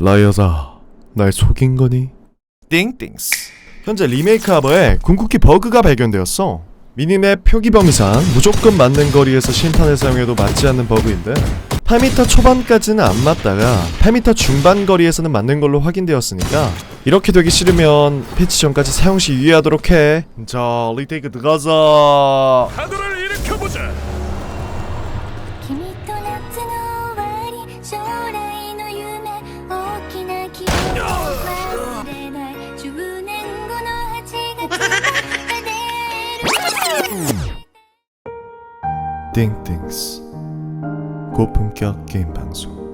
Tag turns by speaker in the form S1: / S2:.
S1: 라이어사, 날 속인 거니? 띵띵스. 현재 리메이크 하버에 궁극기 버그가 발견되었어. 미니맵 표기 범위상 무조건 맞는 거리에서 심판을 사용해도 맞지 않는 버그인데 8m 초반까지는 안 맞다가 8m 중반 거리에서는 맞는 걸로 확인되었으니까 이렇게 되기 싫으면 패치 전까지 사용 시 유의하도록 해. 자, 리테이크 들어가자.
S2: 카드를 일으켜보자.
S3: 将来の夢大きな希望忘れない10年後の8月が出る
S1: Ding Dings Gruppenkerk Game Pensum